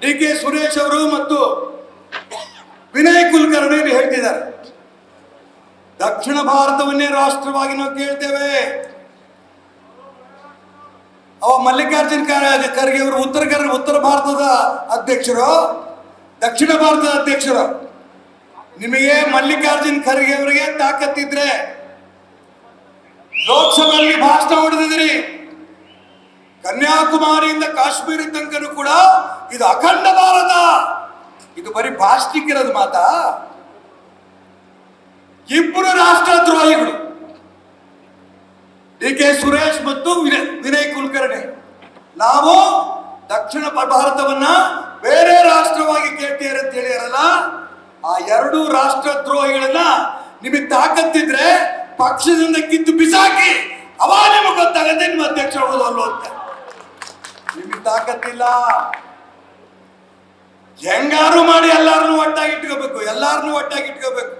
D K Suresh ಅವರು ಮತ್ತು ವಿನಯ್ ಕುಲಕರ್ಣಿ ಹೇಳ್ತಿದ್ದಾರೆ. ದಕ್ಷಿಣ ಭಾರತವನ್ನೇ ರಾಷ್ಟ್ರವಾಗಿ ನಾವು ಕೇಳ್ತೇವೆ. ಅವ ಮಲ್ಲಿಕಾರ್ಜುನ್ ಖರ್ಗೆ ಅವರು ಉತ್ತರ ಉತ್ತರ ಭಾರತದ ಅಧ್ಯಕ್ಷರು. ದಕ್ಷಿಣ ಭಾರತದ ಅಧ್ಯಕ್ಷರು. ನಿಮಗೆ ಮಲ್ಲಿಕಾರ್ಜುನ್ ಖರ್ಗೆ ಅವರಿಗೆ ತಾಕತ್ತಿದ್ರೆ ಲೋಕಸಭೆಯಲ್ಲಿ ಭಾಷಣ ಹೊಡೆದಿದ್ರಿ ಕನ್ಯಾಕುಮಾರಿಯಿಂದ ಕಾಶ್ಮೀರ ತನಕನೂ ಕೂಡ ಇದು ಅಖಂಡ ಭಾರತ. ಇದು ಬರೀ ಭಾಷಣಿಕಿರೋದು ಮಾತಾ. ಇಬ್ಬರು ರಾಷ್ಟ್ರದ್ರೋಹಿಗಳು. ಡಿ ಕೆ ಸುರೇಶ್ ಮತ್ತು ವಿನಯ್ ಕುಲಕರ್ಣಿ. ನಾವು ದಕ್ಷಿಣ ಭಾರತವನ್ನ ಬೇರೆ ರಾಷ್ಟ್ರವಾಗಿ ಕೇಳ್ತೀರ ಅಂತ ಹೇಳಿರಲ್ಲ ಆ ಎರಡೂ ರಾಷ್ಟ್ರದ್ರೋಹಿಗಳನ್ನ ನಿಮಗೆ ತಾಕತ್ತಿದ್ರೆ ಪಕ್ಷದಿಂದ ಕಿತ್ತು ಬಿಸಾಕಿ, ಅವಾಗ ನಿಮಗೆ ಗೊತ್ತಾಗತ್ತೆ ನಿಮ್ಮ ಅಧ್ಯಕ್ಷ ಹೋಗೋದು ಅಲ್ಲೋ ಅಂತ. ತಾಕತ್ತಿಲ್ಲ. ಹೆಂಗಾರು ಮಾಡಿ ಎಲ್ಲಾರನ್ನು ಒಟ್ಟಾಗಿ ಇಟ್ಕೋಬೇಕು ಎಲ್ಲಾರನ್ನು ಒಟ್ಟಾಗಿ ಇಟ್ಕೋಬೇಕು.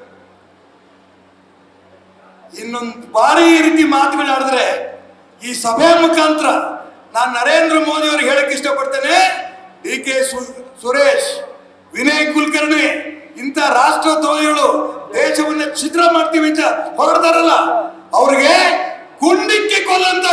ಇನ್ನೊಂದು ಬಾರಿ ಈ ರೀತಿ ಮಾತುಗಳಾಡಿದ್ರೆ ಈ ಸಭೆ ಮುಖಾಂತರ ನಾನು ನರೇಂದ್ರ ಮೋದಿ ಅವ್ರಿಗೆ ಹೇಳಕ್ ಇಷ್ಟಪಡ್ತೇನೆ ಡಿ ಕೆ ಸುರೇಶ್, ವಿನಯ್ ಕುಲಕರ್ಣಿ, ಇಂಥ ರಾಷ್ಟ್ರದ್ರೋಹಿಗಳು ದೇಶವನ್ನ ಛಿದ್ರ ಮಾಡ್ತೀವಿ ಅಂತ ಹೊರಡ್ತಾರಲ್ಲ, ಅವ್ರಿಗೆ ಕುಂಡಿಕ್ಕಿ ಕೊಲ್ಲಂತ